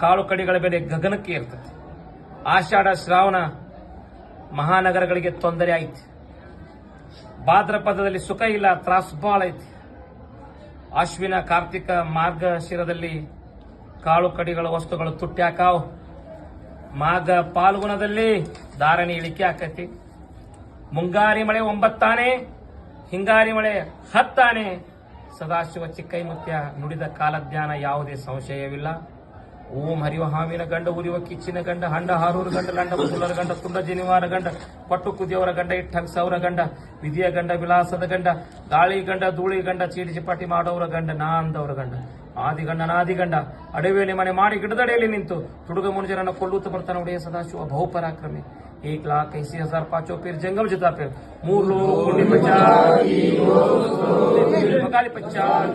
ಕಾಳು ಕಡಿಗಳ ಬೆಲೆ ಗಗನಕ್ಕೆ ಇರ್ತದೆ ಆಷಾಢ, ಶ್ರಾವಣ ಮಹಾನಗರಗಳಿಗೆ ತೊಂದರೆ ಐತಿ ಭಾದ್ರಪದದಲ್ಲಿ ಸುಖ ಇಲ್ಲ, ತ್ರಾಸು ಬಹಳ ಐತಿ. ಅಶ್ವಿನ, ಕಾರ್ತಿಕ ಮಾರ್ಗಶಿರದಲ್ಲಿ ಕಾಳು ಕಡಿಗಳ ವಸ್ತುಗಳು ತುಟ್ಟಿ ಹಾಕಾವ್. ಮಾಘ ಪಾಲ್ಗುಣದಲ್ಲಿ ಧಾರಣಿ ಇಳಿಕೆ ಆಕತಿ. ಮುಂಗಾರಿ ಮಳೆ ಒಂಬತ್ತಾನೆ, ಹಿಂಗಾರಿ ಮಳೆ ಹತ್ತಾನೆ. ಸದಾಶಿವ ಚಿಕ್ಕೈ ಮುತ್ಯ ನುಡಿದ ಕಾಲಜ್ಞಾನ ಯಾವುದೇ ಸಂಶಯವಿಲ್ಲ. ಓಂ ಹರಿವ ಹಾವಿನ ಗಂಡ, ಉರಿವ ಕಿಚ್ಚಿನ ಗಂಡ, ಹಂಡ, ಹಾರೂರು ಗಂಡ, ಲಂಡ ಮುಸುಲರ ಗಂಡ, ತುಂಡ, ಜನಿವಾರ ಗಂಡ, ಪಟ್ಟು ಕುದಿಯವರ ಗಂಡ ಇಟ್ಟಂಗ ಸೌರ ಗಂಡ, ವಿಧಿಯ ಗಂಡ, ವಿಲಾಸದ ಗಂಡ, ಗಾಳಿ ಗಂಡ, ಧೂಳಿ ಗಂಡ, ಚೀಟಿ ಚಿಪಾಟಿ ಮಾಡೋರ ಗಂಡ ನಾ ಅಂದವರ ಗಂಡ, ನಾದಿ ಗಂಡ, ಅಡವೇಲಿ ಮನೆ ಮಾಡಿ ಗಿಡದಡೆಯಲ್ಲಿ ನಿಂತು, ತುಡುಗ ಮುನುಜರನ್ನ ಕೊಲ್ಲುತ್ತ ಬರ್ತಾನೆ ಒಡೆಯ ಸದಾಶಿವ ಬಹುಪರಾಕ್ರಮಿ. एक लाख ऐसी हज़ार पाँचों पेर जंगम जता पेर मूर लो कुंडी पचास पचास